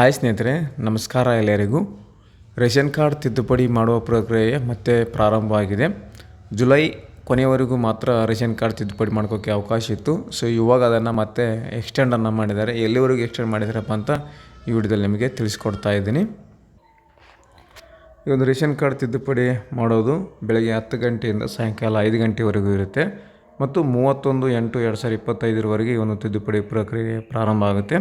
Hi ಸ್ನೇಹಿತರೆ, ನಮಸ್ಕಾರ ಎಲ್ಲರಿಗೂ. ರೇಷನ್ ಕಾರ್ಡ್ ತಿದ್ದುಪಡಿ ಮಾಡುವ ಪ್ರಕ್ರಿಯೆ ಮತ್ತೆ ಪ್ರಾರಂಭವಾಗಿದೆ ಜುಲೈ ಕೊನೆಯವರೆಗೂ ಮಾತ್ರ ರೇಷನ್ ಕಾರ್ಡ್ ತಿದ್ದುಪಡಿ ಮಾಡ್ಕೋಕ್ಕೆ ಅವಕಾಶ ಇತ್ತು. ಸೊ ಇವಾಗ ಅದನ್ನು ಮತ್ತೆ ಎಕ್ಸ್ಟೆಂಡನ್ನು ಮಾಡಿದ್ದಾರೆ. ಎಲ್ಲಿವರೆಗೂ ಎಕ್ಸ್ಟೆಂಡ್ ಮಾಡಿದಾರಪ್ಪ ಅಂತ ಈ ವಿಡಿಯೋದಲ್ಲಿ ನಿಮಗೆ ತಿಳಿಸ್ಕೊಡ್ತಾ ಇದ್ದೀನಿ. ಈ ಒಂದು ರೇಷನ್ ಕಾರ್ಡ್ ತಿದ್ದುಪಡಿ ಮಾಡೋದು ಬೆಳಗ್ಗೆ ಹತ್ತು ಗಂಟೆಯಿಂದ ಸಾಯಂಕಾಲ ಐದು ಗಂಟೆವರೆಗೂ ಇರುತ್ತೆ. ಮತ್ತು ಮೂವತ್ತೊಂದು ಎಂಟು ಎರಡು ಸಾವಿರದ ಇಪ್ಪತ್ತೈದರವರೆಗೆ ಈ ಒಂದು ತಿದ್ದುಪಡಿ ಪ್ರಕ್ರಿಯೆ ಪ್ರಾರಂಭ ಆಗುತ್ತೆ.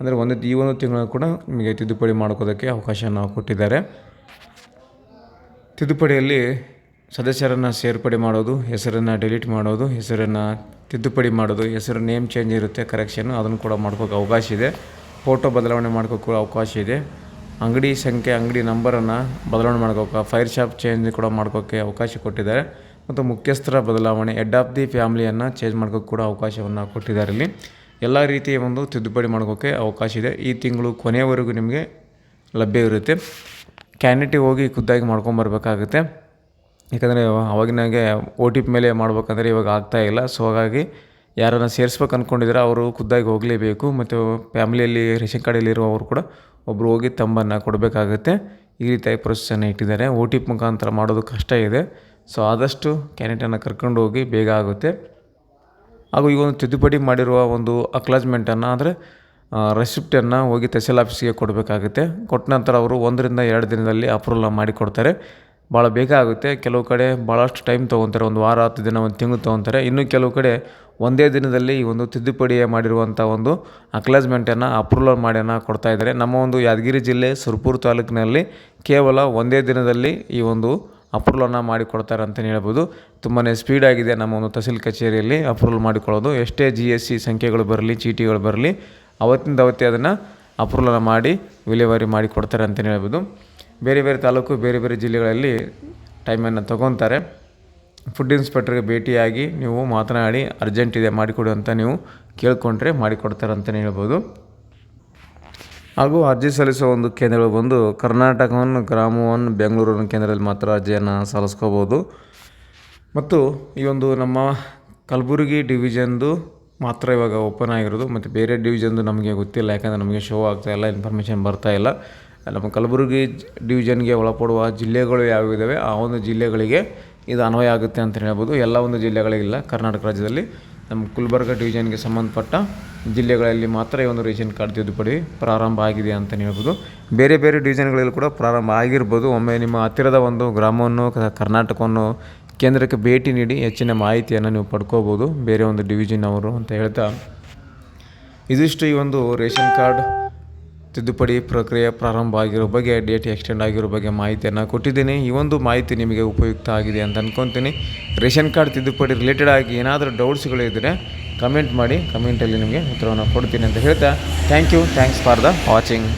ಅಂದರೆ ಒಂದು ಈ ಒಂದು ತಿಂಗಳು ಕೂಡ ನಿಮಗೆ ತಿದ್ದುಪಡಿ ಮಾಡ್ಕೋದಕ್ಕೆ ಅವಕಾಶವನ್ನು ಕೊಟ್ಟಿದ್ದಾರೆ. ತಿದ್ದುಪಡಿಯಲ್ಲಿ ಸದಸ್ಯರನ್ನು ಸೇರ್ಪಡೆ ಮಾಡೋದು, ಹೆಸರನ್ನು ಡಿಲೀಟ್ ಮಾಡೋದು, ಹೆಸರನ್ನು ತಿದ್ದುಪಡಿ ಮಾಡೋದು, ಹೆಸರು ನೇಮ್ ಚೇಂಜ್ ಇರುತ್ತೆ ಕರೆಕ್ಷನ್ ಅದನ್ನು ಕೂಡ ಮಾಡ್ಕೋಕ್ಕೆ ಅವಕಾಶ ಇದೆ. ಫೋಟೋ ಬದಲಾವಣೆ ಮಾಡ್ಕೋಕ್ಕೂ ಅವಕಾಶ ಇದೆ. ಅಂಗಡಿ ಸಂಖ್ಯೆ, ಅಂಗಡಿ ನಂಬರನ್ನು ಬದಲಾವಣೆ ಮಾಡ್ಕೋಕೆ ಫೈರ್ ಶಾಪ್ ಚೇಂಜ್ ಕೂಡ ಮಾಡ್ಕೋಕ್ಕೆ ಅವಕಾಶ ಕೊಟ್ಟಿದ್ದಾರೆ. ಮತ್ತು ಮುಖ್ಯಸ್ಥರ ಬದಲಾವಣೆ ಹೆಡ್ ಆಫ್ ದಿ ಫ್ಯಾಮಿಲಿಯನ್ನು ಚೇಂಜ್ ಮಾಡ್ಕೋಕ್ಕೆ ಕೂಡ ಅವಕಾಶವನ್ನು ಕೊಟ್ಟಿದ್ದಾರೆ ಇಲ್ಲಿ. ಎಲ್ಲ ರೀತಿಯ ಒಂದು ತಿದ್ದುಪಡಿ ಮಾಡೋಕ್ಕೆ ಅವಕಾಶ ಇದೆ. ಈ ತಿಂಗಳು ಕೊನೆಯವರೆಗೂ ನಿಮಗೆ ಲಭ್ಯ ಇರುತ್ತೆ. ಕ್ಯಾನಿಟಿಗೆ ಹೋಗಿ ಖುದ್ದಾಗಿ ಮಾಡ್ಕೊಂಬರ್ಬೇಕಾಗುತ್ತೆ ಯಾಕಂದರೆ ಅವಾಗಿನಾಗೆ ಓ ಟಿ ಪಿ ಮೇಲೆ ಮಾಡ್ಬೇಕಂದ್ರೆ ಇವಾಗ ಆಗ್ತಾಯಿಲ್ಲ ಸೊ ಹಾಗಾಗಿ ಯಾರನ್ನು ಸೇರಿಸ್ಬೇಕು ಅಂದ್ಕೊಂಡಿದ್ರೆ ಅವರು ಖುದ್ದಾಗಿ ಹೋಗಲೇಬೇಕು. ಮತ್ತು ಫ್ಯಾಮಿಲಿಯಲ್ಲಿ, ರೇಷನ್ ಕಾರ್ಡಲ್ಲಿರುವವರು ಕೂಡ ಒಬ್ಬರು ಹೋಗಿ ತಂಬನ್ನು ಕೊಡಬೇಕಾಗುತ್ತೆ. ಈ ರೀತಿಯಾಗಿ ಪ್ರೊಸೆಸನ್ನು ಇಟ್ಟಿದ್ದಾರೆ. ಒ ಟಿ ಪಿ ಮುಖಾಂತರ ಮಾಡೋದು ಕಷ್ಟ ಇದೆ. ಸೊ ಆದಷ್ಟು ಕ್ಯಾಂಡಿಡೇಟನ್ನು ಕರ್ಕೊಂಡು ಹೋಗಿ ಬೇಗ ಆಗುತ್ತೆ. ಹಾಗೂ ಈ ಒಂದು ತಿದ್ದುಪಡಿ ಮಾಡಿರುವ ಒಂದು ಅಕ್ಲಾಜ್ಮೆಂಟನ್ನು ಅಂದರೆ ರೆಸಿಪ್ಟನ್ನು ಹೋಗಿ ತಹಸೀಲ್ ಆಫೀಸಿಗೆ ಕೊಡಬೇಕಾಗುತ್ತೆ. ಕೊಟ್ಟ ನಂತರ ಅವರು ಒಂದರಿಂದ ಎರಡು ದಿನದಲ್ಲಿ ಅಪ್ರೂವಲ್ ಮಾಡಿ ಕೊಡ್ತಾರೆ ಭಾಳ ಬೇಗ ಆಗುತ್ತೆ. ಕೆಲವು ಕಡೆ ಭಾಳಷ್ಟು ಟೈಮ್ ತೊಗೊತಾರೆ. ಒಂದು ವಾರ, ಹತ್ತು ದಿನ, ಒಂದು ತಿಂಗಳು ತೊಗೊತಾರೆ. ಇನ್ನು ಕೆಲವು ಕಡೆ ಒಂದೇ ದಿನದಲ್ಲಿ ಈ ಒಂದು ತಿದ್ದುಪಡಿ ಮಾಡಿರುವಂಥ ಒಂದು ಅಕ್ಲಾಜ್ಮೆಂಟನ್ನು ಅಪ್ರೂವಲ್ ಮಾಡಿಯನ್ನು ಕೊಡ್ತಾ ಇದ್ದಾರೆ. ನಮ್ಮ ಒಂದು ಯಾದಗಿರಿ ಜಿಲ್ಲೆ ಸುರ್ಪುರ್ ತಾಲೂಕಿನಲ್ಲಿ ಕೇವಲ ಒಂದೇ ದಿನದಲ್ಲಿ ಈ ಒಂದು ಅಪ್ರೂವಲನ್ನು ಮಾಡಿಕೊಡ್ತಾರೆ ಅಂತಲೇ ಹೇಳ್ಬೋದು. ತುಂಬಾ ಸ್ಪೀಡಾಗಿದೆ ನಮ್ಮ ಒಂದು ತಹಸೀಲ್ ಕಚೇರಿಯಲ್ಲಿ ಅಪ್ರೂವಲ್ ಮಾಡಿಕೊಳ್ಳೋದು. ಎಷ್ಟೇ ಜಿ ಎಸ್ ಸಿ ಸಂಖ್ಯೆಗಳು ಬರಲಿ, ಚೀಟಿಗಳು ಬರಲಿ, ಅವತ್ತಿಂದ ಅವತ್ತೇ ಅದನ್ನು ಅಪ್ರೂವಲನ್ನು ಮಾಡಿ ವಿಲೇವಾರಿ ಮಾಡಿಕೊಡ್ತಾರೆ ಅಂತಲೇ ಹೇಳ್ಬೋದು. ಬೇರೆ ಬೇರೆ ತಾಲೂಕು, ಬೇರೆ ಬೇರೆ ಜಿಲ್ಲೆಗಳಲ್ಲಿ ಟೈಮನ್ನು ತಗೊತಾರೆ ಫುಡ್ ಇನ್ಸ್ಪೆಕ್ಟ್ರಿಗೆ ಭೇಟಿಯಾಗಿ ನೀವು ಮಾತನಾಡಿ ಅರ್ಜೆಂಟ್ ಇದೆ, ಮಾಡಿಕೊಡು ಅಂತ ನೀವು ಕೇಳಿಕೊಂಡ್ರೆ ಮಾಡಿಕೊಡ್ತಾರೆ ಅಂತಲೇ ಹೇಳ್ಬೋದು. ಹಾಗೂ ಅರ್ಜಿ ಸಲ್ಲಿಸುವ ಒಂದು ಕೇಂದ್ರಗಳು ಬಂದು ಕರ್ನಾಟಕವನ್ನು, ಗ್ರಾಮವನ್ನು ಬೆಂಗಳೂರಿನ ಕೇಂದ್ರದಲ್ಲಿ ಮಾತ್ರ ಅರ್ಜಿಯನ್ನು ಸಲ್ಲಿಸ್ಕೋಬೋದು. ಮತ್ತು ಈ ಒಂದು ನಮ್ಮ ಕಲಬುರಗಿ ಡಿವಿಷನ್ದು ಮಾತ್ರ ಇವಾಗ ಓಪನ್ ಆಗಿರೋದು. ಮತ್ತು ಬೇರೆ ಡಿವಿಷನ್ದು ನಮಗೆ ಗೊತ್ತಿಲ್ಲ, ಯಾಕಂದರೆ ನಮಗೆ ಶೋ ಆಗ್ತಾ ಇಲ್ಲ, ಇನ್ಫಾರ್ಮೇಷನ್ ಬರ್ತಾ ಇಲ್ಲ. ನಮ್ಮ ಕಲಬುರಗಿ ಡಿವಿಷನ್ಗೆ ಒಳಪಡುವ ಜಿಲ್ಲೆಗಳು ಯಾವಿದ್ದಾವೆ ಆ ಒಂದು ಜಿಲ್ಲೆಗಳಿಗೆ ಇದು ಅನ್ವಯ ಆಗುತ್ತೆ ಅಂತ ಹೇಳ್ಬೋದು. ಎಲ್ಲ ಒಂದು ಜಿಲ್ಲೆಗಳಿಗಿಲ್ಲ, ಕರ್ನಾಟಕ ರಾಜ್ಯದಲ್ಲಿ. ನಮ್ಮ ಗುಲ್ಬರ್ಗ ಡಿವಿಷನ್ಗೆ ಸಂಬಂಧಪಟ್ಟ ಜಿಲ್ಲೆಗಳಲ್ಲಿ ಮಾತ್ರ ಈ ಒಂದು ರೇಷನ್ ಕಾರ್ಡ್ ತಿದ್ದುಪಡಿ ಪ್ರಾರಂಭ ಆಗಿದೆ ಅಂತಲೇ ಹೇಳ್ಬೋದು. ಬೇರೆ ಬೇರೆ ಡಿವಿಷನ್ಗಳಲ್ಲಿ ಕೂಡ ಪ್ರಾರಂಭ ಆಗಿರ್ಬೋದು. ಒಮ್ಮೆ ನಿಮ್ಮ ಹತ್ತಿರದ ಒಂದು ಗ್ರಾಮವನ್ನು ಕರ್ನಾಟಕವನ್ನು ಕೇಂದ್ರಕ್ಕೆ ಭೇಟಿ ನೀಡಿ ಹೆಚ್ಚಿನ ಮಾಹಿತಿಯನ್ನು ನೀವು ಪಡ್ಕೋಬೋದು. ಬೇರೆ ಒಂದು ಡಿವಿಷನ್ ಅವರು ಅಂತ ಹೇಳ್ತಾ ಇದಿಷ್ಟು ಈ ಒಂದು ರೇಷನ್ ಕಾರ್ಡ್ ತಿದ್ದುಪಡಿ ಪ್ರಕ್ರಿಯೆ ಪ್ರಾರಂಭ ಆಗಿರೋ ಬಗ್ಗೆ, ಡೇಟ್ ಎಕ್ಸ್ಟೆಂಡ್ ಆಗಿರೋ ಬಗ್ಗೆ ಮಾಹಿತಿಯನ್ನು ಕೊಟ್ಟಿದ್ದೀನಿ. ಈ ಒಂದು ಮಾಹಿತಿ ನಿಮಗೆ ಉಪಯುಕ್ತ ಆಗಿದೆ ಅಂತ ಅಂದ್ಕೊತೀನಿ ರೇಷನ್ ಕಾರ್ಡ್ ತಿದ್ದುಪಡಿ ರಿಲೇಟೆಡ್ ಆಗಿ ಏನಾದರೂ ಡೌಟ್ಸ್ಗಳಿದ್ದರೆ ಕಮೆಂಟ್ ಮಾಡಿ, ಕಮೆಂಟಲ್ಲಿ ನಿಮಗೆ ಉತ್ತರವನ್ನು ಕೊಡ್ತೀನಿ ಅಂತ ಹೇಳ್ತಾ. Thank you. Thanks for the watching.